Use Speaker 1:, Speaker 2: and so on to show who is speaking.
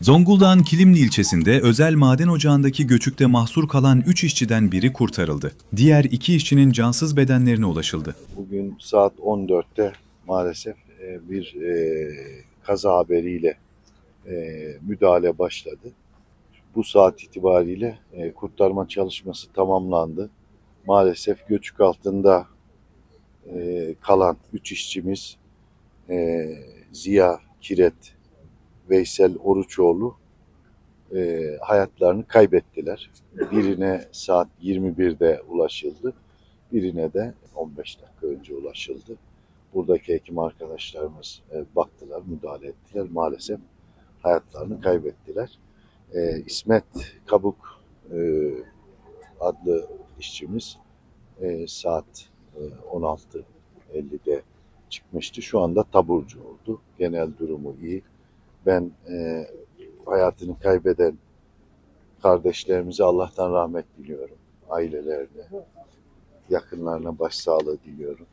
Speaker 1: Zonguldak'ın Kilimli ilçesinde özel maden ocağındaki göçükte mahsur kalan 3 işçiden biri kurtarıldı. Diğer 2 işçinin cansız bedenlerine ulaşıldı.
Speaker 2: Bugün saat 14'te maalesef e, bir e, kaza haberiyle e, müdahale başladı. Bu saat itibariyle kurtarma çalışması tamamlandı. Maalesef göçük altında kalan 3 işçimiz e, Ziya Kiret, Veysel Oruçoğlu e, hayatlarını kaybettiler. Birine saat 21'de ulaşıldı. Birine de 15 dakika önce ulaşıldı. Buradaki hekim arkadaşlarımız e, baktılar, müdahale ettiler. Maalesef hayatlarını kaybettiler. E, İsmet Kabuk e, adlı işçimiz e, saat e, 16.50'de çıkmıştı. Şu anda taburcu oldu. Genel durumu iyi. Ben e, hayatını kaybeden kardeşlerimize Allah'tan rahmet diliyorum. Ailelerine, yakınlarına başsağlığı diliyorum.